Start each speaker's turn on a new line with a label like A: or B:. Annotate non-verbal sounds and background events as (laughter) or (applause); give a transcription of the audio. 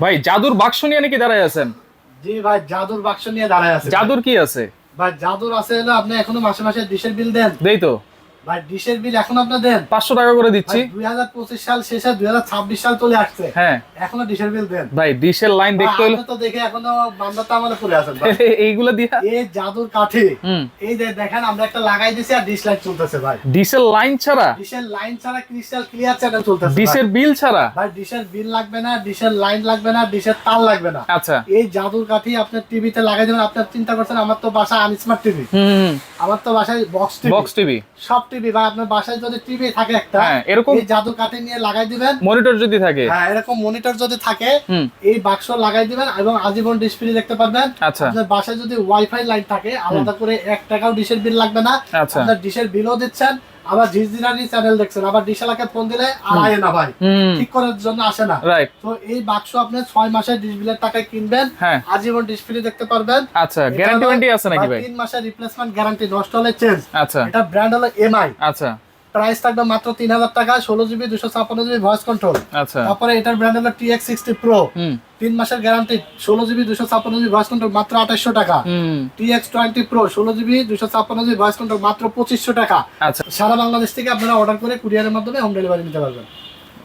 A: ভাই জাদুর বাক্স নিয়ে নাকি দাঁড়ায় আছেন?
B: জি ভাই জাদুর বাক্স নিয়ে দাঁড়ায় আছে।
A: জাদুর কি আছে?
B: ভাই জাদুর আছে হলো আপনি এখনও মাসে মাসে ডিশের বিল দেন।
A: দেই তো।
B: ভাই ডিশের বিল এখন
A: টাকা করে দিচ্ছি।
B: সাল শেষে সাল চলে আসছে।
A: হ্যাঁ।
B: এখনও ডিশের বিল দেন?
A: ভাই ডিশের লাইন দেখতে হলো
B: তো দেখে এখনও বান্দাটা আমাদের পড়ে আছেন ভাই। (laughs)
A: এইগুলা দিয়া
B: এই জাদুর কাঠি। এই যে দেখেন আমরা একটা লাগাই দিছি আর ডিশ লাইট চলতেছে ভাই।
A: ডিশের লাইন ছাড়া
B: ডিশের লাইন ছাড়া ক্রিস্টাল ক্লিয়ার চ্যানেল চলতেছে
A: ডিশের বিল ছাড়া
B: ভাই ডিশের বিল লাগবে না ডিশের লাইন লাগবে না ডিশের তার লাগবে না।
A: আচ্ছা।
B: এই জাদুর কাঠি আপনার টিভিতে লাগাই দেবেন আপনার চিন্তা করছেন আমার তো বাসায় আনস্মার্ট টিভি
A: হুম।
B: আমার তো বাসায় বক্স টিভি
A: বক্স টিভি
B: সব টিভি ভাই আপনার বাসায় যদি টিভি থাকে একটা
A: হ্যাঁ, এরকম-
B: এই জাদুর কাঠি নিয়ে লাগাই দিবেন।
A: মনিটর যদি থাকে।
B: হ্যাঁ এরকম মনিটর যদি থাকে এই বাক্স লাগাই দিবেন এবং আজীবন ডিসপ্লে দেখতে পারবেন।
A: আচ্ছা।
B: আপনার বাসায় যদি ওয়াইফাই লাইন থাকে আলাদা করে এক টাকাও ডিশের বিল লাগবে না।
A: আচ্ছা।
B: আপনার ডিশের বিলও দিচ্ছেন। আবার জিজিরানি চ্যানেল দেখছেন আবার ডিশালাকে ফোন দিলে আর আয় না ভাই। ঠিক করার জন্য আসে না।
A: রাইট
B: তো এই বাক্স আপনি ছয় মাসের ডিসপ্লে টাকায় কিনবেন
A: হ্যাঁ।
B: আজীবন ডিসপ্লে দেখতে পারবেন।
A: আচ্ছা গ্যারান্টি আছে নাকি ভাই?
B: তিন মাসের রিপ্লেসমেন্ট গ্যারান্টি নষ্ট হলে চেঞ্জ
A: আচ্ছা।
B: এটা ব্র্যান্ড হলো এমআই
A: আচ্ছা।
B: প্রাইস থাকবে মাত্র তিন হাজার টাকা ষোলো জিবি দুশো ছাপ্পান্ন জিবি ভয়েস কন্ট্রোল তারপরে এটার ব্র্যান্ড হলো টিএক্স সিক্সটি প্রো
A: হুম।
B: তিন মাসের গ্যারান্টি ষোলো জিবি দুশো ছাপ্পান্ন জিবি ভয়েস কন্ট্রোল মাত্র আঠাশশো টাকা। টিএক্স টোয়েন্টি প্রো ষোলো জিবি দুশো ছাপ্পান্ন জিবি ভয়েস কন্ট্রোল মাত্র পঁচিশশো টাকা।
A: আচ্ছা।
B: সারা বাংলাদেশ থেকে আপনারা অর্ডার করে কুরিয়ারের মাধ্যমে হোম ডেলিভারি নিতে পারবেন।